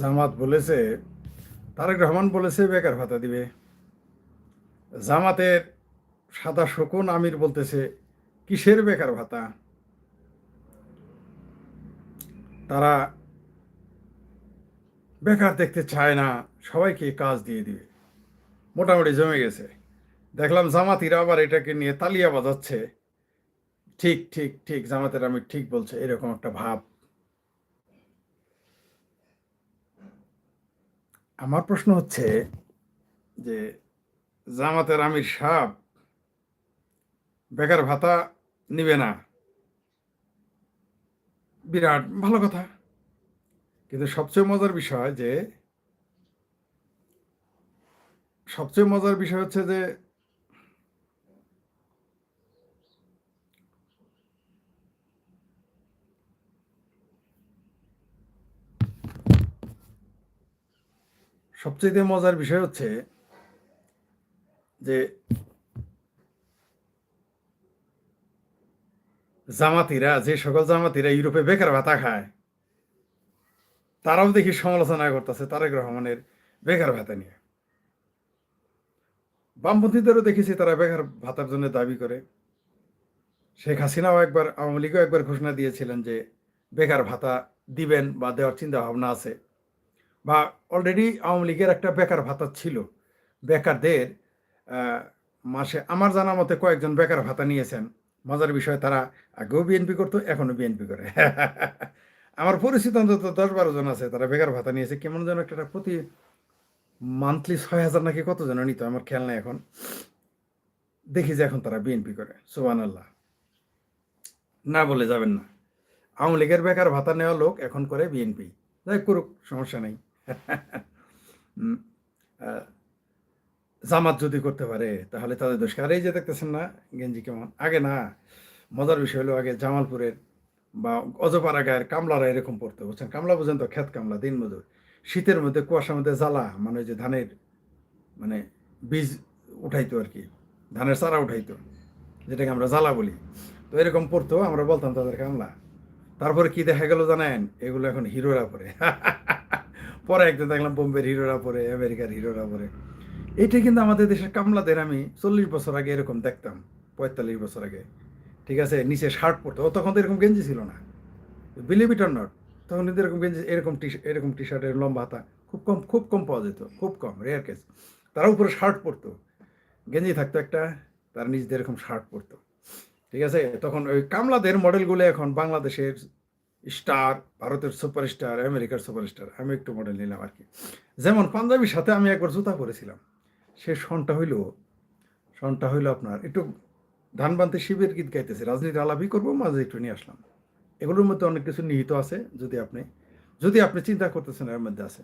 জামাত বলেছে, তারেক রহমান বলেছে, বেকার ভাতা দিবে। জামাতের সাদা শকুন আমির বলতেছে, কিসের বেকার ভাতা? তারা বেকার দেখতে চায় না, সবাইকে কাজ দিয়ে দিবে। মোটামুটি জমে গেছে। দেখলাম জামাতিরা আবার এটাকে নিয়ে তালিয়া বাজাচ্ছে। ঠিক ঠিক ঠিক, জামাতের আমি ঠিক বলছে, এরকম একটা ভাব। আমার প্রশ্ন হচ্ছে যে জামাতের আমির সাহ বেকার ভাতা নিবে না। বিরাট ভালো কথা। কিন্তু সবচেয়ে মজার বিষয় যে সবচেয়ে মজার বিষয় হচ্ছে যে সবচেয়ে মজার বিষয় হচ্ছে যে জামাতিরা, যে সকল জামাতিরা ইউরোপে বেকার ভাতা খায়, তারাও দেখি সমালোচনা করতেছে তারেক রহমানের বেকার ভাতা নিয়ে। বামপন্থীদেরও দেখেছি তারা বেকার ভাতার জন্য দাবি করে। শেখ হাসিনাও একবার, আওয়ামী লীগও একবার ঘোষণা দিয়েছিলেন যে বেকার ভাতা দিবেন বা দেওয়ার চিন্তা ভাবনা আছে। বা অলরেডি আওয়ামী লীগের একটা বেকার ভাতা ছিল। বেকারদের মাসে আমার জানা মতে কয়েকজন বেকার ভাতা নিয়েছেন। মজার বিষয়, তারা আগেও বিএনপি করতো এখনও বিএনপি করে। আমার পরিচিত অন্তত দশ বারো জন আছে, তারা বেকার ভাতা নিয়েছে। কেমন যেন একটা প্রতি মান্থলি ছয় হাজার নাকি কত যেন নিত, আমার খেয়াল নাই এখন। দেখি যে এখন তারা বিএনপি করে সুবান আল্লাহ না বলে যাবেন না। আওয়ামী লীগের বেকার ভাতা নেওয়া লোক এখন করে বিএনপি যাই করুক, সমস্যা নেই। জামাত যদি করতে পারে, তাহলে তাদের দোষ? আর এই যে দেখতেছেন না, গেঞ্জি কেমন? আগে না, মজার বিষয় হলো আগে জামালপুরের বা অজপাড়া গায়ের কামলারা এরকম পড়তো, বুঝছেন? কামলা বুঝেন তো খেত কামলা দিন মজুর শীতের মধ্যে কুয়াশার মধ্যে জ্বালা মানে যে ধানের মানে বীজ উঠাইতো আর কি, ধানের চারা উঠাইতো, যেটাকে আমরা জ্বালা বলি। তো এরকম পড়তো, আমরা বলতাম তাদের কামলা। তারপরে কি দেখা গেল জানেন? এগুলো এখন হিরোরা পরে পরে একদিন দেখলাম বোম্বের হিরোরা পরে, আমেরিকার হিরোরা পরে। এইটা কিন্তু আমাদের দেশের কামলাদের আমি চল্লিশ বছর আগে এরকম দেখতাম, পঁয়তাল্লিশ বছর আগে। ঠিক আছে? নিচে শার্ট পরতো। ও তখন তো এরকম গেঞ্জি ছিল না। বিলিভ ইট অর নট তখন কিন্তু এরকম গেঞ্জি, এরকম টি এরকম টি শার্টের লম্বা হাতা, খুব কম খুব কম পাওয়া যেত, খুব কম রেয়ার কেস তারা উপরে শার্ট পরতো। গেঞ্জি থাকতো একটা, তার নিজেদের এরকম শার্ট পরতো। ঠিক আছে? তখন ওই কামলাদের মডেলগুলো এখন বাংলাদেশের স্টার, ভারতের সুপারস্টার, আমেরিকার সুপারস্টার, আমি একটু মডেল নিলাম আর কি। যেমন পাঞ্জাবির সাথে আমি একবার জুতা পরেছিলাম। সে সনটা হইল সনটা হইল আপনার, একটু ধান বানতে শিবের গীত গাইতেছে রাজনীতি আলাপি করব, মাঝে একটু নিয়ে আসলাম। এগুলোর মধ্যে অনেক কিছু নিহিত আছে, যদি আপনি যদি আপনি চিন্তা করতেছেন এর মধ্যে আছে।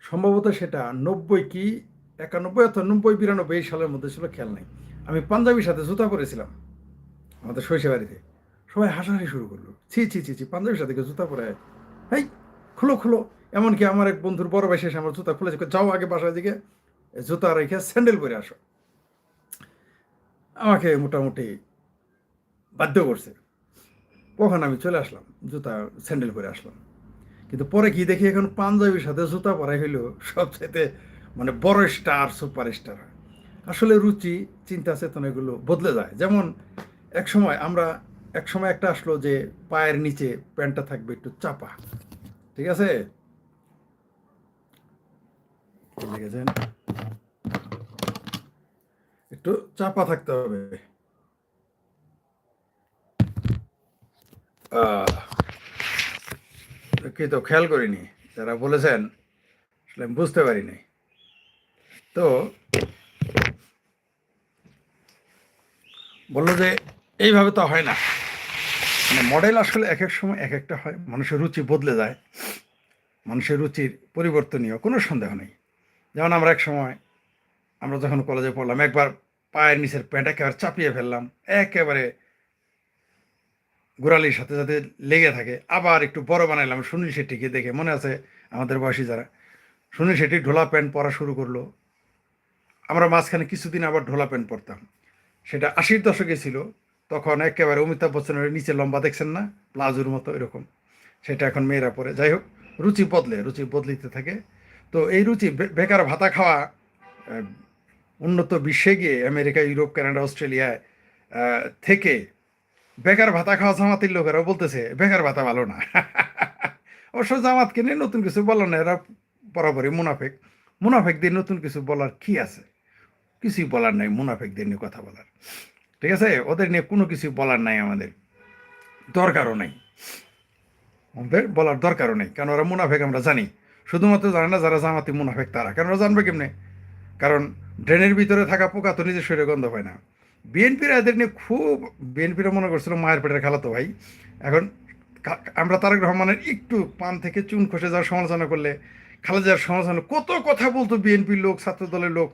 সম্ভবত সেটা নব্বই কি, একানব্বই অথবা নব্বই বিরানব্বই সালের মধ্যে ছিল, খেয়াল নাই। আমি পাঞ্জাবির সাথে জুতা পরেছিলাম, আমাদের শৈশবাড়িতে। সবাই হাসাহাসি শুরু করল। ছি ছি ছি ছি, পাঞ্জাবির সাথে জুতা পরে হেই, খুলো খুলো। এমনকি আমার এক বন্ধুর বড় ভাই শেষে আমার জুতা খুলেছে। যাও আগে বাসার দিকে, জুতা রেখে স্যান্ডেল পরে আসো। আমাকে মোটামুটি বাধ্য করছে। কখন আমি চলে আসলাম, জুতা, স্যান্ডেল পরে আসলাম। কিন্তু পরে কি দেখি এখন পাঞ্জাবির সাথে জুতা পরা হইল সবচাইতে মানে বড় স্টার, সুপার স্টার। আসলে রুচি, চিন্তা, চেতনা এগুলো বদলে যায়। যেমন এক সময় আমরা এক সময় একটা আসলো যে পায়ের নিচে প্যান্টটা থাকবে একটু চাপা। ঠিক আছে? একটু চাপা থাকতে হবে। কি তো খেয়াল করিনি। যারা বলেছেন, আসলে আমি বুঝতে পারিনি। তো, বলল যে, এইভাবে তো হয় না। মানে মডেল আসলে এক এক সময় এক একটা হয়, মানুষের রুচি বদলে যায়, মানুষের রুচির পরিবর্তনীয়, কোনো সন্দেহ নেই। যেমন আমরা এক সময়, আমরা যখন কলেজে পড়লাম, একবার পায়ের নিচের প্যান্ট একেবারে চাপিয়ে ফেললাম, একেবারে গোড়ালির সাথে সাথে লেগে থাকে, আবার একটু বড় বানাইলাম, সুনীল শেট্টিকে দেখে মনে আছে আমাদের বয়সী যারা, সুনীল শেট্টি ঢোলা প্যান্ট পরা শুরু করল। আমরা মাঝখানে কিছুদিন আবার ঢোলা প্যান্ট পরতাম। সেটা আশির দশকে ছিল তখন একেবারে অমিতাভ বচ্চনের নিচে লম্বা দেখছেন না? প্লাজোর মতো এরকম। সেটা এখন মেয়েরা পরে। যাই হোক, রুচি বদলে, রুচি বদলিতে থাকে। তো এই রুচি বেকার ভাতা খাওয়া উন্নত বিশ্বে গিয়ে আমেরিকা, ইউরোপ, কানাডা অস্ট্রেলিয়ায় থেকে বেকার ভাতা খাওয়া জামাতের লোকেরা বলতেছে, বেকার ভাতা ভালো না। অবশ্য জামাতকে নিয়ে নতুন কিছু বলার না, এরা বরাবরই মুনাফেক। মুনাফেক দিয়ে নতুন কিছু বলার কি আছে? কিছুই বলার নাই মুনাফেকদের নিয়ে কথা বলার। ঠিক আছে? ওদের নিয়ে কোনো কিছু বলার নাই আমাদের। দরকারও নেই। আমাদের বলার দরকারও নেই। কারণ ওরা মুনাফেক আমরা জানি। শুধুমাত্র জানে না যারা জামাতি মুনাফেক তারা। কারণ ওরা জানবে কেমনে? কারণ ড্রেনের ভিতরে থাকা পোকা তো নিজের শরীরে গন্ধ পায় না। বিএনপিরা এদের নিয়ে খুব বিএনপিরা মনে করছিল মায়ের পেটের খেলাতো ভাই। এখন আমরা তারেক রহমানের একটু পান থেকে চুন খসে যাওয়ার সমালোচনা করলে খালেদার সমালোচনা কত কথা বলতো বিএনপির লোক ছাত্র দলের লোক।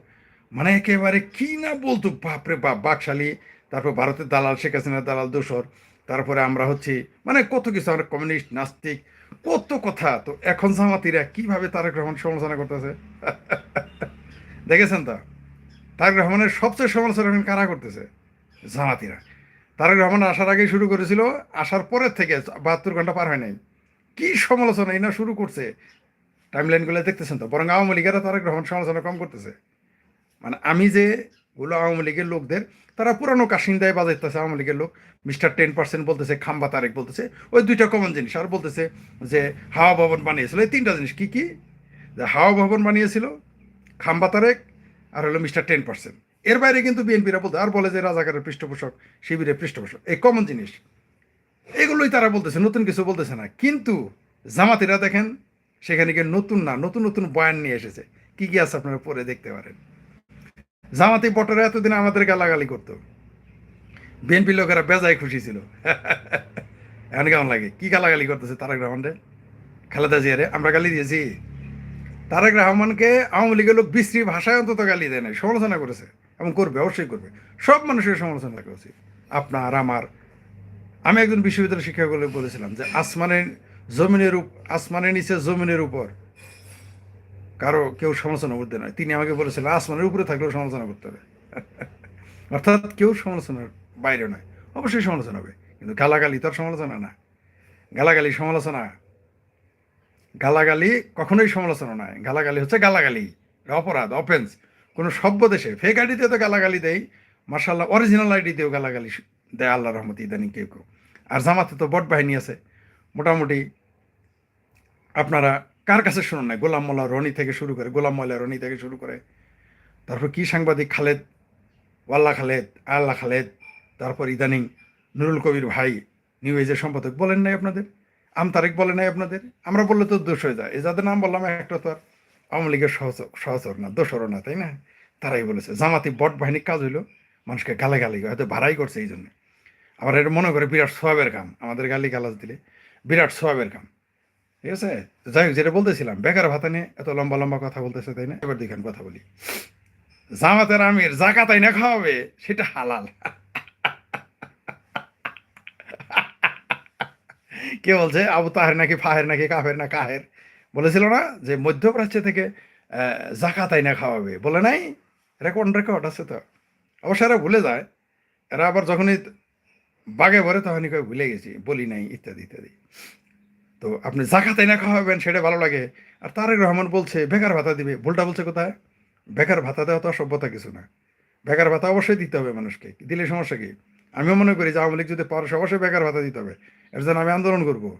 মানে একেবারে কি না বলতো? বাপরে বাপ, বাকশালী। তারপর ভারতের দালাল, শেখ হাসিনার দালাল, দোসর। তারপরে আমরা হচ্ছি মানে কত কিছু, আমরা কমিউনিস্ট নাস্তিক, কত কথা। তো এখন জামাতিরা কীভাবে তারেক রহমান সমালোচনা করতেছে? দেখেছেন তো? তারেক রহমানের সবচেয়ে সমালোচনা এখন কারা করতেছে? জামাতিরা। তারেক রহমান আসার আগেই শুরু করেছিল, আসার পরের থেকে বাহাত্তর ঘণ্টা পার হয় নাই। কি সমালোচনা এই না শুরু করছে। টাইমলাইনগুলো দেখতেছেন তো? বরং আওয়ামী লীগেরা তারেক রহমান সমালোচনা কম করতেছে। মানে আমি যে গুলো আওয়ামী লীগের লোকদের তারা পুরানো কাশিন্দায় বাজাইতেছে আওয়ামী লীগের লোক। মিস্টার টেন পার্সেন্ট বলতেছে, খাম্বা তারেক বলতেছে। ওই দুইটা কমন জিনিস। আর বলতেছে যে, হাওয়া ভবন বানিয়েছিল। এই তিনটা জিনিস কি কি? হাওয়া ভবন বানিয়েছিল, খাম্বা তারেক, আর হলো মিস্টার টেন পার্সেন্ট। এর বাইরে কিন্তু বিএনপিরা বলতে আর বলে যে রাজাকারের পৃষ্ঠপোষক, শিবিরের পৃষ্ঠপোষক। এই কমন জিনিস। এগুলোই তারা বলতেছে, নতুন কিছু বলতেছে না। কিন্তু জামাতিরা দেখেন, সেখানে গিয়ে নতুন না, নতুন নতুন বয়ান নিয়ে এসেছে। কি কি আছে আপনারা পরে দেখতে পারেন। জামাতি পটরে এতদিন আমাদের গালাগালি করতো। বিএনপি লোকেরা বেজায় খুশি ছিল। এখন কেমন লাগে? কি গালাগালি করতেছে তারেক রহমানরে? খালেদা জিয়ারে? আমরা গালি দিয়েছি। তারেক রহমানকে আওয়ামী লীগের লোক বিশ্রী ভাষায় অন্তত গালি দেয় নাই, সমালোচনা করেছে এবং করবে, অবশ্যই করবে। সব মানুষের সমালোচনা করা উচিত আপনার, আমার। আমি একজন বিশ্ববিদ্যালয় শিক্ষক বলে বলেছিলাম যে আসমানের জমিনের আসমানের নিচে জমিনের উপর কারও কেউ সমালোচনা করতে নয়। তিনি আমাকে বলেছিলেন আসমানের উপরে থাকলেও সমালোচনা করতে হবে। অর্থাৎ কেউ সমালোচনার বাইরে নয়। অবশ্যই সমালোচনা হবে। কিন্তু গালাগালি তার সমালোচনা না। গালাগালি সমালোচনা। গালাগালি কখনোই সমালোচনা নয়। গালাগালি হচ্ছে গালাগালি। অপরাধ অফেন্স কোনো সভ্য দেশে ফেক আইডিতে তো গালাগালি দেয়। মার্শাল্লাহ অরিজিনাল আইডিতেও গালাগালি দেয় আল্লাহ রহমত, ইদানিং কেউ কেউ। আর জামাতে তো বট বাহিনী আছে। মোটামুটি আপনারা কার কাছে শুনুন না গোলাম মোল্লা রনি থেকে শুরু করে, গোলাম মোল্লা রনি থেকে শুরু করে। তারপর কি সাংবাদিক? খালেদ, ওয়াল্লা খালেদ আল্লাহ খালেদ, তারপর ইদানিং নুরুল কবির ভাই, নিউ এজের সম্পাদক, বলেন নাই আপনাদের? আম তারেক বলে নাই আপনাদের? আমরা বললে তো দোষ হয়ে যায়। যাদের নাম বললাম, একটা তো আর আওয়ামী লীগের সহচর সহচর না, দোষরও না, তাই না? তারাই বলেছে, জামাতি বট বাহিনীর কাজ হইল মানুষকে গালে গালি হয়তো ভাড়াই করছে এই জন্য আবার এটা মনে করে বিরাট সোয়াবের কাম, আমাদের গালি গালাজ দিলে বিরাট সোয়াবের কাম। ঠিক আছে? যাই হোক যেটা বলতেছিলাম বেকার ভাতা নিয়ে এত লম্বা লম্বা কথা বলতেছে তাই না? এবার দেখেন কথা বলি। জামাতের আমির জাকাতাই না খাওয়াবে সেটা হালাল। কে বলছে? আবু তাহের নাকি ফাহের নাকি কাহের না কাহের? বলেছিল না যে মধ্যপ্রাচ্য থেকে আহ, জাকাত আইনা খাওয়াবে। বলে নাই? রেকর্ড রেকর্ড আছে তো। অবশ্য এরা ভুলে যায়। এরা আবার যখনই বাগে ভরে তখনই ভুলে গেছি বলি নাই ইত্যাদি ইত্যাদি। তো আপনি যা জাকাত আইনা খাওয়াবেন সেটা ভালো লাগে। আর তারেক রহমান বলছে, বেকার ভাতা দিবে। ভুলটা বলছে কোথায়? বেকার ভাতা দেওয়া তো সভ্যতা কিছু না। বেকার ভাতা অবশ্যই দিতে হবে মানুষকে। দিলে সমস্যা কি? আমিও মনে করি যে আওয়ামী লীগ যদি পারে অবশ্যই বেকার ভাতা দিতে হবে। এর জন্য আমি আন্দোলন করব।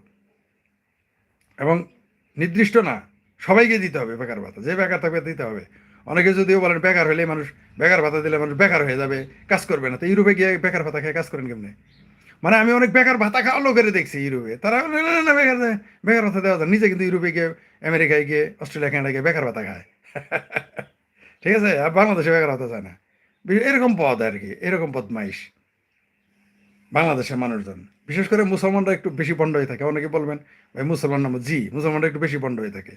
এবং নির্দিষ্ট না, সবাইকে দিতে হবে বেকার ভাতা। যে বেকার থাকবে দিতে হবে। অনেকে যদিও বলেন, বেকার হলে মানুষ, বেকার ভাতা দিলে মানুষ বেকার হয়ে যাবে, কাজ করবে না। তো ইউরোপে গিয়ে বেকার ভাতা খেয়ে কাজ করেন কেমনে? মানে আমি অনেক বেকার ভাতা খাওয়া লোকের দেখছি ইউরোপে। তারা না না, বেকার বেকার ভাতা দেওয়া যায় নিজে কিন্তু ইউরোপে গিয়ে আমেরিকায় গিয়ে অস্ট্রেলিয়া কানাডা গিয়ে বেকার ভাতা খায়। ঠিক আছে? আর বাংলাদেশে বেকার ভাতা যায় না। এরকম পদ আর কি এরকম বদমাইশ। বাংলাদেশের মানুষজন। বিশেষ করে মুসলমানরা একটু বেশি বন্ড হয়ে থাকে। অনেকে বলবেন ভাই মুসলমান নাম জি মুসলমানরা একটু বেশি বন্ড হয়ে থাকে।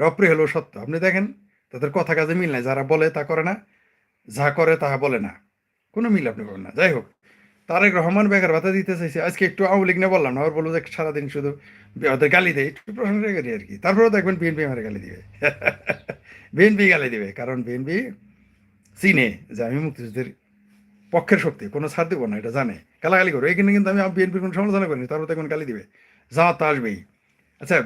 অপ্রিয় হলেও সত্য। আপনি দেখেন তাদের কথা কাজে মিল নাই। যারা বলে তা করে না যা করে তাহা বলে না। কোনো মিল আপনি পাবেন না। যাই হোক তারেক রহমান বেকার ভাতা দিতে চাইছে। আজকে একটু আওয়ামী লীগ বললাম না আবার বলব যে সারাদিন শুধু ওদের গালি দেয়, একটু প্রশ্ন করি আর কি। তারপরেও দেখবেন বিএনপি আমার গালি দিবে। বিএনপি গালি দিবে, কারণ বিএনপি চিনে যে আমি মুক্তিযুদ্ধের পক্ষের শক্তি, কোনো ছাড় দেবো না, এটা জানে। গালাগালি করো এখানে কিন্তু আমি বিএনপির কোনো সমালোচনা করিনি, তারপর দেখবেন গালি দিবে। যা তো আসবেই। আচ্ছা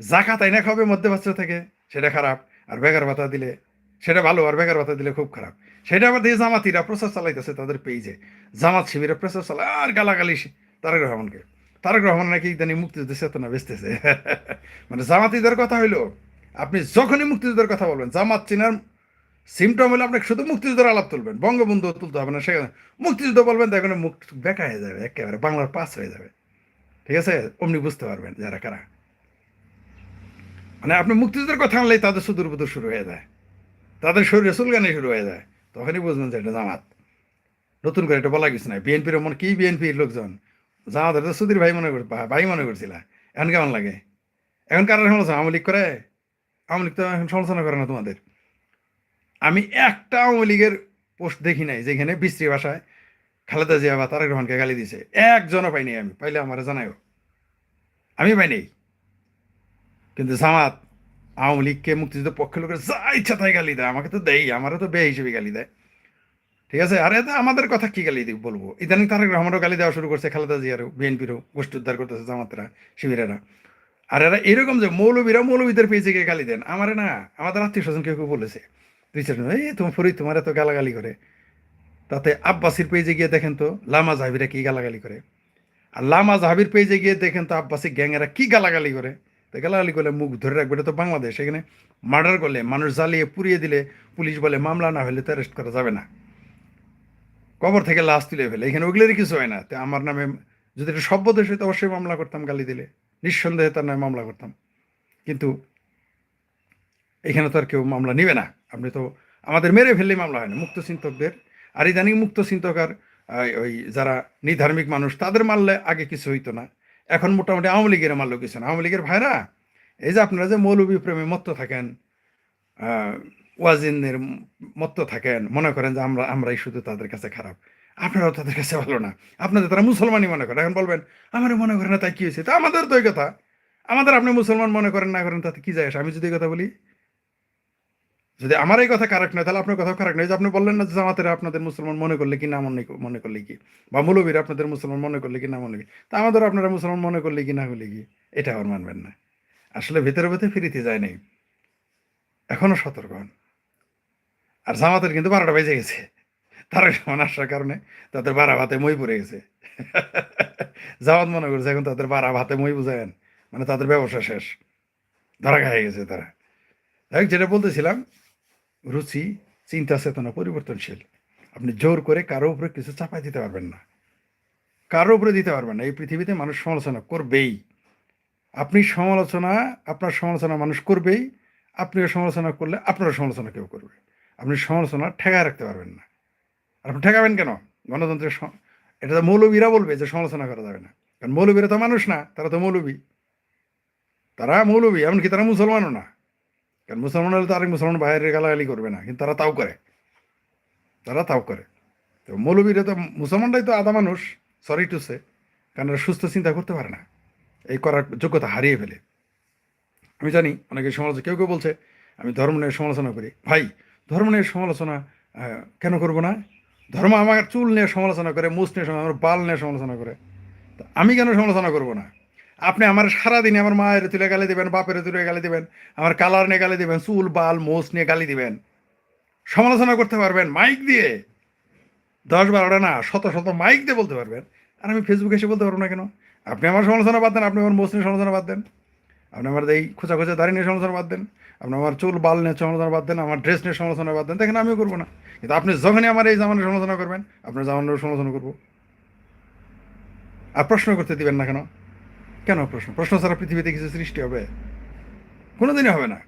জাকাত আইনা খাবে মধ্যপ্রাচ্য থেকে, সেটা খারাপ, আর বেকার ভাতা দিলে, সেটা ভালো, আর বেকার ভাতা দিলে খুব খারাপ। সেটা আবার দিয়ে জামাতিরা প্রচার চালাইতেছে তাদের পেজে জামাত শিবিরে প্রচার চালায়, আর গালাগালি তারেক রহমানকে। তারেক রহমান নাকি ইদানি মুক্তিযুদ্ধের চেতনা বেচতেছে। মানে জামাতিদের কথা হইল, আপনি যখনই মুক্তিযুদ্ধের কথা বলবেন, জামাত চিনার সিমটম হলে আপনাকে শুধু মুক্তিযুদ্ধের আলাপ তুলবেন, বঙ্গবন্ধু তুলতে হবে না সেখানে মুক্তিযুদ্ধ বলবেন দেখবেন মুখ বেকা হয়ে যাবে, একেবারে বাংলার পাস হয়ে যাবে। ঠিক আছে? অমনি বুঝতে পারবেন যারা কারা। মানে আপনি মুক্তিযুদ্ধের কথা আনলেই তাদের সুদূর বুদূর শুরু হয়ে যায়। তাদের শরীরে চুলগানি শুরু হয়ে যায়। তখনই বুঝবেন যে এটা জামাত। নতুন করে এটা বলা কিছু নাই বিএনপির মন কি বিএনপির লোকজন? জামাতের তো সুধীর ভাই মনে কর ভাই মনে করছিল। এখন কেমন লাগে? এখন কারণ সমালোচনা? আওয়ামী লীগ করে? আওয়ামী লীগ তো এখন সমালোচনা করে না তোমাদের। আমি একটা আওয়ামী লীগের পোস্ট দেখি নাই যেখানে বিশ্রী ভাষায় খালেদা জিয়া বা তারেক রহমানকে গালি দিছে। একজনও পাইনি আমি। পাইলে আমার জানাইও আমি পাইনি। কিন্তু জামাত আওয়ামী লীগকে মুক্তিযুদ্ধ পক্ষে লোকের যা ইচ্ছা তাই গালি দেয়, আমাকে তো দেই আমারও তো বে হিসেবে গালি দেয়। ঠিক আছে? আর আমাদের কথা কি গালি বলব? ইদানিং তারেক রহমানও গালি দেওয়া শুরু করছে, খালেদা জিয়ারও, বিএনপিরও, গোষ্ঠী উদ্ধার করতেছে জামাতরা, শিবিরেরা। আর এরা এরকম যে মৌলবীরা মৌলবীদের পেয়েছে গিয়ে গালি দেন, আমারে না, আমাদের আত্মীয় স্বজন কেউ কেউ বলেছে। দুই চারজন, এই তোমার ফরিদ, তোমার এত গালাগালি করে। তাতে আব্বাসির পেজে গিয়ে দেখেন তো, লামা জাহাবিরা কি গালাগালি করে? আর লামা জাহাবির পেজে গিয়ে দেখেন তো আব্বাসি গ্যাংয়েরা কি গালাগালি করে? তো গালাগালি করলে মুখ ধরে রাখবে, এটা তো বাংলাদেশ, এখানে মার্ডার করলে মানুষ জ্বালিয়ে পুড়িয়ে দিলে পুলিশ বলে মামলা না হলে তো অ্যারেস্ট করা যাবে না। কবর থেকে লাশ তুলে ফেলে, এখানে ওগুলোরই কিছু হয় না। তো আমার নামে যদি এটা সভ্য দেশ হইতো অবশ্যই মামলা করতাম, গালি দিলে। নিঃসন্দেহে তার নামে মামলা করতাম। কিন্তু এখানে তো আর কেউ মামলা নিবে না। আপনি তো আমাদের মেরে ফেললেই মামলা হয় না, মুক্ত চিন্তকদের। আর ইদানিং মুক্ত চিন্তক আর ওই যারা নিধার্মিক মানুষ, তাদের মারলে আগে কিছু হইতো না। এখন মোটামুটি আওয়ামী লীগের আমার লোকেশন আওয়ামী লীগের ভাইরা, এই যে আপনারা যে মৌলবী প্রেমে মত্ত থাকেন ওয়াজিনের মত্ত থাকেন, মনে করেন যে আমরা, আমরাই শুধু তাদের কাছে খারাপ। আপনারাও তাদের কাছে ভালো না। আপনাদের তারা মুসলমানই মনে করেন এখন বলবেন আমার মনে করেন না তাই কী হয়েছে? তা আমাদের তো এই কথা। আমাদের আপনি মুসলমান মনে করেন না করেন, তাতে কী যায় আসে? আমি যদি কথা বলি যদি আমার এই কথা কারেক্ট নয়, তাহলে আপনার কথা কারেক্ট নয়। যে আপনি বললেন না জামাতেরা আপনাদের মুসলমান মনে করলে কি না মনে মনে করলে কি? বা মৌলবীরা আপনাদের মুসলমান মনে করলে কি না মনে কি? তা আমাদের আপনারা মুসলমান মনে করলে কি না হলে কি? এটা আবার মানবেন না। আসলে ভেতরে ভেতরে ফিরিতে যায় নাই। এখনও সতর্ক হন। আর জামাতের কিন্তু বারোটা বেজে গেছে। তারা সমান আসার কারণে তাদের বারা ভাতে মই পড়ে গেছে। জামাত মনে করছে এখন তাদের বারা ভাতে মই বুঝায়েন মানে তাদের ব্যবসা শেষ। ধরা খাই গেছে তারা। যেটা বলতেছিলাম রুচি, চিন্তা, চেতনা পরিবর্তনশীল। আপনি জোর করে কারও উপরে কিছু চাপাই দিতে পারবেন না। কারও উপরে দিতে পারবেন না। এই পৃথিবীতে মানুষ সমালোচনা করবেই। আপনি সমালোচনা, আপনার সমালোচনা মানুষ করবেই। আপনিও সমালোচনা করলে আপনারও সমালোচনা কেউ করবে। আপনি সমালোচনা ঠেকায় রাখতে পারবেন না। আর আপনি ঠেকাবেন কেন? গণতন্ত্রের এটা তো মৌলবীরা বলবে যে সমালোচনা করা যাবে না। কারণ মৌলবীরা তো মানুষ না, তারা তো মৌলবী। তারা মৌলবী, এমনকি তারা মুসলমানও না। কারণ মুসলমান হলে তো আরেক মুসলমান বাইরে গালাগালি করবে না, কিন্তু তারা তাও করে। তারা তাও করে। তো মৌলবীরা তো, মুসলমানরাই তো আধা মানুষ সরি টু সে কারণ সুস্থ চিন্তা করতে পারে না। এই করার যোগ্যতা হারিয়ে ফেলে। আমি জানি অনেকে সমালোচনা, কেউ কেউ বলছে, আমি ধর্ম নিয়ে সমালোচনা করি। ভাই, ধর্ম নিয়ে সমালোচনা কেন করব না? ধর্ম আমার চুল নিয়ে সমালোচনা করে মুস নিয়ে আমার বাল নিয়ে সমালোচনা করে। তা আমি কেন সমালোচনা করব না? আপনি আমার সারাদিনে আমার মায়ের তুলে গালি দিবেন, বাপের তুলে গালি দিবেন, আমার কালার নিয়ে গালি দিবেন, চুল, বাল মোস নিয়ে গালি দিবেন। সমালোচনা করতে পারবেন মাইক দিয়ে। দশ বারোটা না, শত শত মাইক দিয়ে বলতে পারবেন। আর আমি ফেসবুকে এসে বলতে পারব না কেন? আপনি আমার সমালোচনা বাদ দেন, আপনি আমার মোস নিয়ে সমালোচনা বাদ দেন। আপনি আমার এই খোঁচা খোঁচা দাড়ি নিয়ে সমালোচনা বাদ দেন। আপনি আমার চুল, বাল নিয়ে সমালোচনা বাদ দেন, আমার ড্রেস নিয়ে সমালোচনা বাদ দেন। দেখেন আমিও করব না। কিন্তু আপনি যখনই আমার এই জামানের সমালোচনা করবেন, আপনার জামানের সমালোচনা করব। আর প্রশ্ন করতে দিবেন না কেন? কেন প্রশ্ন? প্রশ্ন ছাড়া পৃথিবীতে কিছু সৃষ্টি হবে? কোনোদিনই হবে না।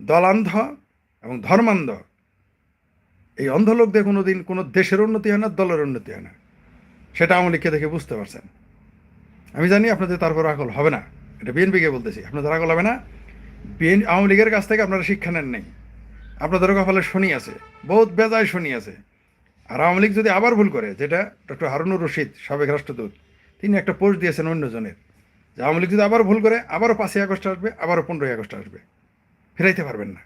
দলান্ধ এবং ধর্মান্ধ। এই অন্ধ লোক দিয়ে কোনো দিন কোনো দেশের উন্নতি হয় না, দলের উন্নতি হয় না। সেটা আওয়ামী লীগকে দেখে বুঝতে পারছেন। আমি জানি আপনাদের তারপর আকল হবে না। এটা বিএনপিকে বলতেছি। আপনাদের আকল হবে না। বিএন, আওয়ামী লীগের কাছ থেকে আপনারা শিক্ষা নেন নেই। আপনাদের কপালে শনি আছে। বহুত বেজায় শনি আছে। আর আওয়ামী লীগ যদি আবার ভুল করে, যেটা ডক্টর হারুনুর রশিদ, সাবেক রাষ্ট্রদূত, তিনি একটা পোস্ট দিয়েছেন অন্যজনের। যে আওয়ামী লীগ যদি আবার ভুল করে, আবারও পাঁচই আগস্ট আসবে, আবারও পনেরোই আগস্ট আসবে। ফেরাইতে পারবেন না।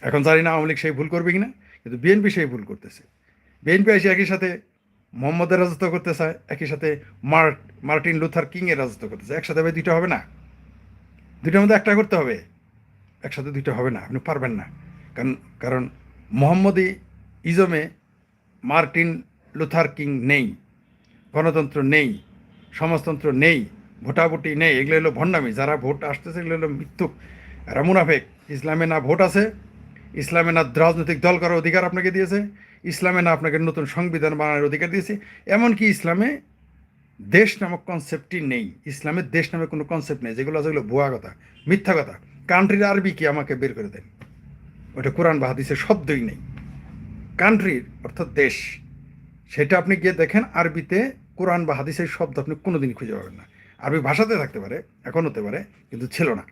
এখন জানি না আওয়ামী লীগ সেই ভুল করবে কিনা, কিন্তু বিএনপি সেই ভুল করতেছে। বিএনপি এসে একই সাথে মোহাম্মদের রাজত্ব করতে চায়, একই সাথে মার্ট মার্টিন লুথার কিংয়ের রাজত্ব করতে চায়। একসাথে ভাই দুইটা হবে না। দুইটার মধ্যে একটা করতে হবে। একসাথে দুইটা হবে না। আপনি পারবেন না। কারণ কারণ মোহাম্মদী ইজমে মার্টিন লুথার কিং নেই। গণতন্ত্র নেই। সমাজতন্ত্র নেই, ভোটাভুটি নেই, এগুলো হলো ভণ্ডামি। যারা ভোট আসতেছে, এগুলো হলো মৃত্যুক এরা মুনাফেক। ইসলামে না ভোট আছে, ইসলামে না রাজনৈতিক দল করার অধিকার আপনাকে দিয়েছে, ইসলামে না আপনাকে নতুন সংবিধান বানানোর অধিকার দিয়েছে। এমনকি ইসলামে দেশ নামক কনসেপ্টই নেই। ইসলামের দেশ নামে কোনো কনসেপ্ট নেই। যেগুলো আছে ভুয়া কথা, মিথ্যা কথা। কান্ট্রির আরবি কি আমাকে বের করে দেন? ওটা কোরআন বা হাদিসের শব্দই নেই। কান্ট্রির অর্থাৎ দেশ। সেটা আপনি গিয়ে দেখেন, আরবিতে কোরআন বা হাদিসের শব্দ আপনি কোনোদিন খুঁজে পাবেন না। আরবি ভাষাতে থাকতে পারে, এখন হতে পারে, কিন্তু ছিল না।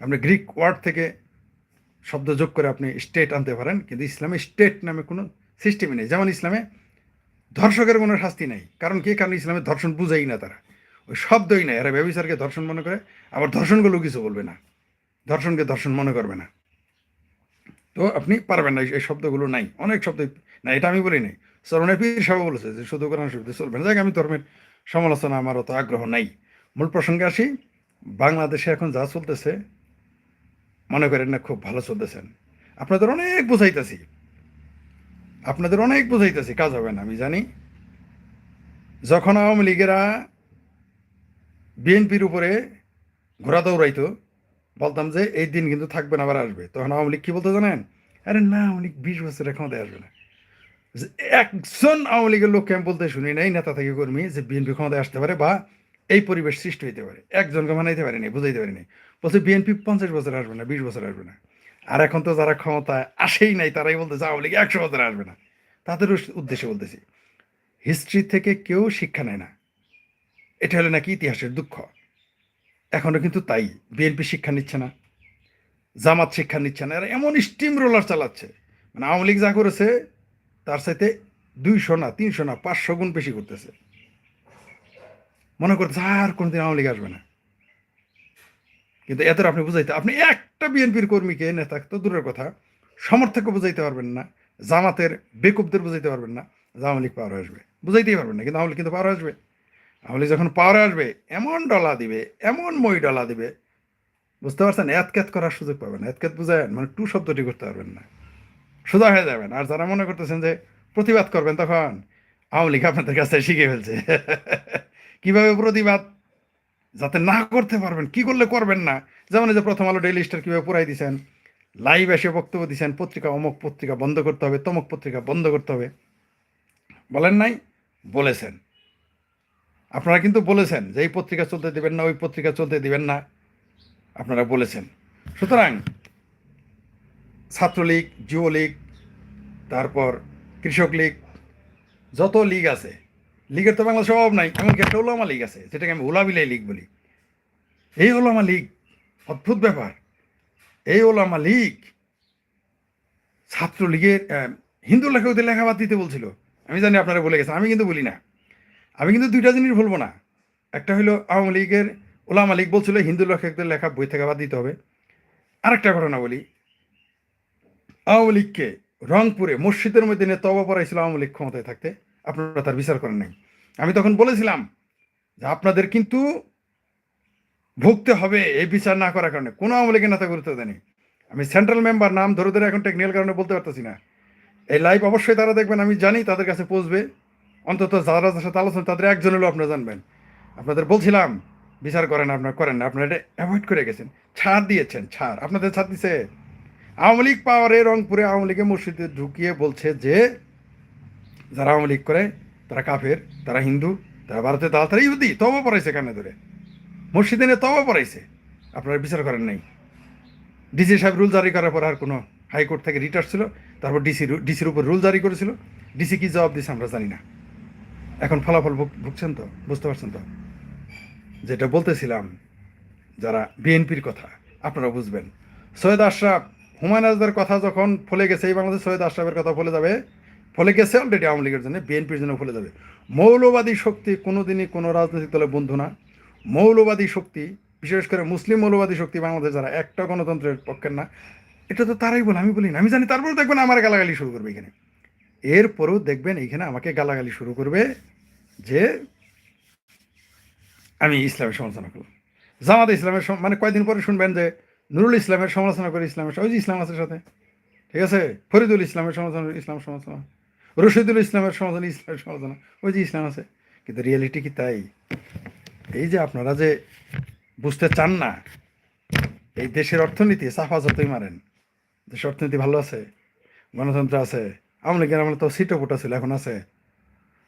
আপনি গ্রিক ওয়ার্ড থেকে শব্দ যোগ করে আপনি স্টেট আনতে পারেন, কিন্তু ইসলামে স্টেট নামে কোনো সিস্টেমই নেই। যেমন ইসলামে ধর্ষকের কোনো শাস্তি নেই। কারণ কি? কারণ ইসলামে ধর্ষণ বুঝেই না তারা। ওই শব্দই নাই। এরা ব্যবচারকে ধর্ষণ মনে করে, আবার ধর্ষণগুলো কিছু বলবে না। ধর্ষণকে ধর্ষণ মনে করবে না। তো আপনি পারবেন না, এই শব্দগুলো নাই। অনেক শব্দ না, এটা আমি বলি নাই সরণে পীর সাহেব বলেছে যে, শুধু কোরআন শব্দ চলবে না। আমি ধর্মের সমালোচনা, আমার অত আগ্রহ নাই। মূল প্রসঙ্গে আসি, বাংলাদেশে এখন যা চলতেছে, মনে করেন না খুব ভালো চলতেছেন। আপনাদের অনেক বোঝাইতেছি। আপনাদের অনেক বোঝাইতেছি, কাজ হবে না, আমি জানি। যখন আওয়ামী লীগেরা বিএনপির উপরে ঘোরা দৌড়াইতো, বলতাম যে, এই দিন কিন্তু থাকবে না, আবার আসবে। তখন আওয়ামী লীগ কি বলতো জানেন? আরে না আওয়ামী লীগ বিশ বছরের ক্ষমতায় আসবে না। একজন আওয়ামী লীগের লোককে আমি বলতে শুনি নাই, নেতা থেকে কর্মী, যে বিএনপি ক্ষমতায় আসতে পারে বা এই পরিবেশ সৃষ্টি হইতে পারে। একজনকে মানাইতে পারেনি, বুঝাইতে পারেনি। বলছে, বিএনপি পঞ্চাশ বছর আসবে না, বিশ বছর আসবে না। আর এখন তো যারা ক্ষমতায় আসেই নাই, তারাই বলতেছে আওয়ামী লীগ একশো বছর আসবে না। তাদের উদ্দেশ্যে বলতেছি হিস্ট্রি থেকে কেউ শিক্ষা নেয় না। এটা হলো নাকি ইতিহাসের দুঃখ। এখনও কিন্তু তাই, বিএনপি শিক্ষা নিচ্ছে না, জামাত শিক্ষা নিচ্ছে না, এরা এমন স্টিম রোলার চালাচ্ছে। মানে আওয়ামী লীগ যা করেছে তার সাথে দুইশো না, তিনশো না, পাঁচশো গুণ বেশি করতেছে। মনে করতেছে, আর কোনোদিন আওয়ামী লীগ আসবে না। কিন্তু এত আপনি বুঝাইতে, আপনি একটা বিএনপির কর্মীকে, নেতা, তো দূরের কথা, সমর্থককে বুঝাইতে পারবেন না, জামাতের বেকুবদের বুঝাইতে পারবেন না আওয়ামী লীগ পাওয়ার আসবে। বুঝাইতেই পারবেন না, কিন্তু আওয়ামী লীগ কিন্তু পাওয়ার আসবে। আওয়ামী যখন পাওয়ার আসবে, এমন ডলা দিবে, এমন মই ডলা দিবে, বুঝতে পারছেন? এতক্যাত করার সুযোগ পাবেন এতক্যাত বুঝায়েন মানে টু শব্দটি করতে পারবেন না। সোজা হয়ে যাবেন। আর যারা মনে করতেছেন যে প্রতিবাদ করবেন, তখন আওয়ামী লীগ আপনাদের কাছে শিখে ফেলছে। কীভাবে প্রতিবাদ? যাতে না করতে পারবেন, কি করলে করবেন না? যেমন যে প্রথম আলো ডেইলি স্টার কীভাবে পুরাই দিছেন লাইভ এসে বক্তব্য দিচ্ছেন পত্রিকা, অমুক পত্রিকা বন্ধ করতে হবে, তমুক পত্রিকা বন্ধ করতে হবে। বলেন নাই? বলেছেন। আপনারা কিন্তু বলেছেন যে এই পত্রিকা চলতে দিবেন না, ওই পত্রিকা চলতে দিবেন না। আপনারা বলেছেন। সুতরাং ছাত্রলীগ, যুবলীগ, তারপর কৃষক লীগ, যত লীগ আছে, লীগের তো বাংলা স্বভাব নাই, এমনকি একটা ওলামা লীগ আছে, যেটাকে আমি ওলাবিলাই লীগ বলি। এই ওলামা লীগ অদ্ভুত ব্যাপার। এই ওলামা লীগ ছাত্রলীগের হিন্দু লেখকদের লেখা বাদ দিতে বলছিল। আমি জানি আপনারা বলে গেছেন, আমি কিন্তু বলি না। আমি কিন্তু দুইটা জিনিস বলব না। একটা হলো আওয়ামী লীগের ওলামা লীগ বলছিল হিন্দু লেখকদের লেখা বই থেকে বাদ দিতে হবে। আরেকটা ঘটনা বলি আওয়ামী লীগকে রংপুরে, মসজিদের মধ্যে নিয়ে তবা পড়াইছিল আওয়ামী লীগ ক্ষমতায় থাকতে। আপনারা তার বিচার করেন নাই। আমি তখন বলেছিলাম যে আপনাদের কিন্তু ভুগতে হবে এই বিচার না করার কারণে। কোনো আওয়ামী লীগের নেতা গুরুত্ব দেয়নি। আমি সেন্ট্রাল মেম্বার নাম ধরে ধরে এখন টেকনিক্যাল কারণে বলতে পারতেছি না। এই লাইভ অবশ্যই তারা দেখবেন, আমি জানি তাদের কাছে পৌঁছবে। অন্তত যারা যার সাথে আলোচনা, তাদের একজন হলেও আপনারা জানবেন। আপনাদের বলছিলাম, বিচার করেন আপনারা, করেন না। আপনারা এটা অ্যাভয়েড করে গেছেন। ছাড় দিয়েছেন, ছাড়। আপনাদের ছাড় দিছে। আওয়ামী লীগ পাওয়ারে রংপুরে আওয়ামী লীগের মসজিদে ঢুকিয়ে বলছে যে, যারা আওয়ামী লীগ করে, তারা কাফের, তারা হিন্দু, তারা ভারতে তারা তারা ইহুদি তবা পড়াইছে কানে ধরে। মসজিদে নিয়ে তবা পড়াইছে। আপনারা বিচার করেন নাই। ডিসি সাহেব রুল জারি করার পর আর কোনো হাইকোর্ট থেকে রিট আসছিল তারপর ডিসি ডিসির উপর রুল জারি করেছিল। ডিসি কি জবাব দিয়েছে আমরা জানি না। এখন ফলাফল ভুগছেন তো? বুঝতে পারছেন তো? যেটা বলতেছিলাম, যারা বিএনপির কথা আপনারা বুঝবেন। সৈয়দ আশরাফ হুমায়ুন আজদের কথা যখন ফলে গেছে, এই বাংলাদেশ সৈয়দ আশরাফের কথা ফলে যাবে, ফলে গেছে অলরেডি আওয়ামী লীগের জন্য, বিএনপির জন্য ফলে যাবে। মৌলবাদী শক্তি কোনোদিনই কোনো রাজনৈতিক দলের বন্ধু না। মৌলবাদী শক্তি, বিশেষ করে মুসলিম মৌলবাদী শক্তি বাংলাদেশ যারা, একটা গণতন্ত্রের পক্ষের না। এটা তো তারাই বলে, আমি বলি না, আমি জানি, তারপরেও দেখবেন আমার গালাগালি শুরু করবে এখানে। এরপরেও দেখবেন এইখানে আমাকে গালাগালি শুরু করবে যে, আমি ইসলামের সমালোচনা করলাম। জামাত ইসলামের মানে কয়দিন পরে শুনবেন যে নুরুল ইসলামের সমালোচনা করে ইসলামের ওই যে ইসলাম আছে সাথে। ঠিক আছে? ফরিদুল ইসলামের সমালোচনা, ইসলাম সমালোচনা। রশিদুল ইসলামের সমালোচনা ইসলামের সমালোচনা। ওই যে ইসলাম আছে। কিন্তু রিয়েলিটি কি তাই? এই যে আপনারা যে বুঝতে চান না, এই দেশের অর্থনীতি, সাফা যতই মারেন, দেশের অর্থনীতি ভালো আছে, গণতন্ত্র আছে, আওয়ামী লীগের আমলে তো সিটও পোটা ছিল, এখন আছে।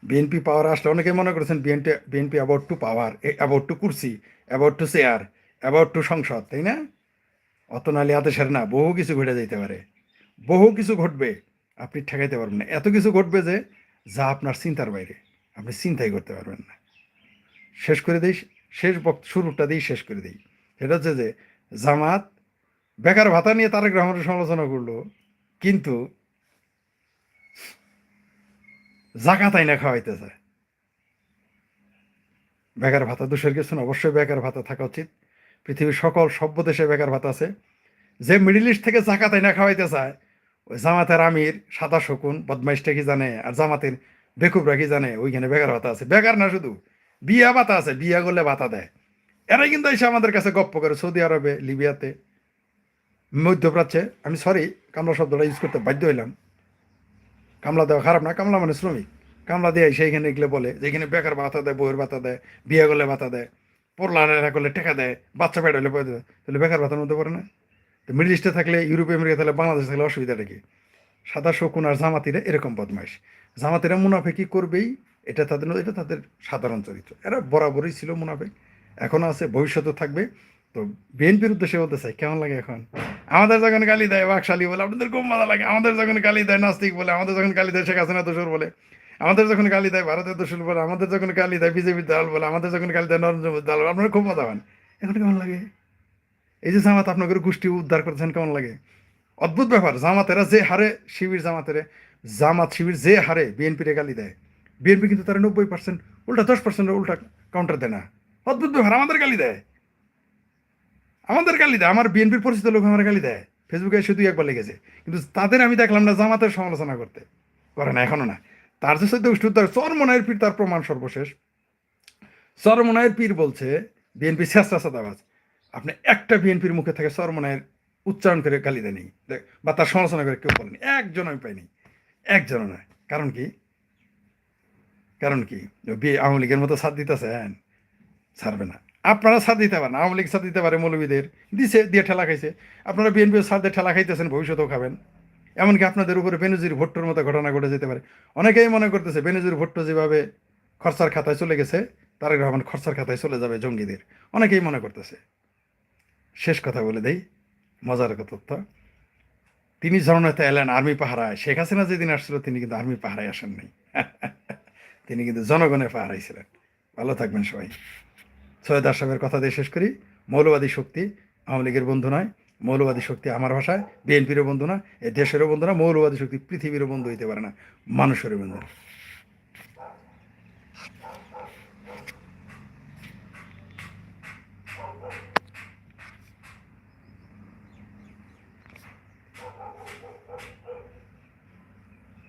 বিএনপি পাওয়ার আসলে অনেকে মনে করেছেন BNP BNP about to power about to কুর্সি about to chair about to সংসদ, তাই না? অত নালি আদেশের না, বহু কিছু ঘটে যেতে পারে। বহু কিছু ঘটবে, আপনি ঠেকাইতে পারবেন না। এত কিছু ঘটবে যে, যা আপনার চিন্তার বাইরে, আপনি চিন্তাই করতে পারবেন না। শেষ করে দিই, শেষ বক্ত, শুরুটা দিই শেষ করে দিই। সেটা হচ্ছে যে, জামাত বেকার ভাতা নিয়ে তারেক রহমানের সমালোচনা করল, কিন্তু জাকাত আইনা খাওয়াইতে চায় বেকার ভাতা, দোষের কিছু অবশ্যই বেকার ভাতা থাকা উচিত। পৃথিবীর সকল সভ্য দেশে বেকার ভাতা আছে। যে মিডিল ইস্ট থেকে জাকাত না খাওয়াইতে চায়, ওই জামাতের আমির সাদা শকুন বদমাইশটা কি জানে? আর জামাতের বেকুবরা কি জানে? ওইখানে বেকার ভাতা আছে। বেকার না শুধু, বিয়া ভাতা আছে, বিয়া করলে ভাতা দেয়। এরাই কিন্তু এসে আমাদের কাছে গপ্প করে, সৌদি আরবে, লিবিয়াতে, মধ্যপ্রাচ্যে। আমি সরি কামলা শব্দটা ইউজ করতে বাধ্য হইলাম। কামলা দেওয়া খারাপ না, কামলা মানে শ্রমিক। কামলা দিয়ে সেইখানে এগুলো বলে যেখানে বেকার ভাতা দেয় বইয়ের ভাতা দেয়, বিয়ে করলে ভাতা দেয়। পড়লারা করলে টাকা দেয়, বাচ্চা পেট হলে পয়সা দেয়। তাহলে বেকার ভাতার মধ্যে পড়ে না। তো মিডল ইস্টে থাকলে ইউরোপ আমেরিকা থাকলে বাংলাদেশে থাকলে অসুবিধাটা কি? সাদা শকুন আর জামাতিরা এরকম বদমাইশ। জামাতিরা মুনাফেকি করবেই, এটা তাদের এটা তাদের সাধারণ চরিত্র। এরা বরাবরই ছিল মুনাফেক এখনও আছে, ভবিষ্যতেও থাকবে। তো বিএনপির উদ্দেশ্যে বলতে চাই, কেমন লাগে এখন? আমাদের যখন গালি দেয়, বাকশালী বলে, আপনাদের খুব মজা লাগে। আমাদের যখন গালি দেয়, নাস্তিক বলে, আমাদের যখন গালি দেয়, শেখ হাসিনা দোষর বলে। আমাদের যখন গালি দেয় ভারতের দোষর বলে আমাদের যখন গালি দেয় বিজেপির দল বলে, আমাদের যখন গালি দেয় নরেন্দ্র মোদী দল বলে, আপনারা খুব মজা পান। এখন কেমন লাগে? এই যে জামাত আপনাদের গোষ্ঠী উদ্ধার করতেছেন কেমন লাগে? অদ্ভুত ব্যাপার, জামাতেরা যে হারে, শিবির জামাতেরে, জামাত শিবির যে হারে বিএনপির গালি দেয়, বিএনপি কিন্তু তারা নব্বই পার্সেন্ট উল্টা দশ পার্সেন্ট উল্টা কাউন্টার দেয় না। অদ্ভুত ব্যাপার, আমাদের গালি দেয়। আমাদের গালি দেয়, আমার বিএনপির পরিচিত লোক আমার গালি দেয়। ফেসবুকে শুধু একবার লেগেছে কিন্তু তাদের আমি দেখলাম না জামাতের সমালোচনা করতে। করে না, এখনও না। তার যে সদ্য উদ্ধার চরমনায়ের পীর, তার প্রমাণ সর্বশেষ। চরমনায়ের পীর বলছে, বিএনপি শেষরা সাদাবাজ, আপনি একটা বিএনপির মুখে থেকে চরমনায়ের উচ্চারণ করে গালি দেয়নি বা তার সমালোচনা করে কেউ বলেনি। একজন আমি পাইনি একজন নয়। কারণ কি? কারণ কি? বি- আওয়ামী লীগের মতো সাথ দিতেছেন ছাড়বে না। আপনারা সাথ দিতে পারেন, আওয়ামী লীগ সাথ দিতে পারে মৌলবীদের। দিছে, দিয়ে ঠেলা খাইছে। আপনারা বিএনপিও সাথে ঠেলা খাইতেছেন, ভবিষ্যতেও খাবেন। এমনকি আপনাদের উপরে বেনজির ভুট্টোর মতো ঘটনা ঘটে যেতে পারে। অনেকেই মনে করতেছে, বেনজির ভুট্টো যেভাবে খরচার খাতায় চলে গেছে, তারেক রহমান খরচার খাতায় চলে যাবে জঙ্গিদের। অনেকেই মনে করতেছে। শেষ কথা বলে দেই, মজার তথ্য। তিনি জননেতা এলেন আর্মি পাহারায়, শেখ হাসিনা যেদিন আসছিল, তিনি কিন্তু আর্মি পাহারায় আসেন নাই তিনি কিন্তু জনগণের পাহারায় ছিলেন। ভালো থাকবেন সবাই। সৈয়দ আশরাফের কথা দিয়ে শেষ করি। মৌলবাদী শক্তি আওয়ামী লীগের বন্ধু নয়। মৌলবাদী শক্তি আমার ভাষায়, বিএনপিরও বন্ধু না, এ দেশেরও বন্ধু না, মৌলবাদী শক্তি পৃথিবীরও বন্ধু হইতে পারে না, মানুষেরও বন্ধু না।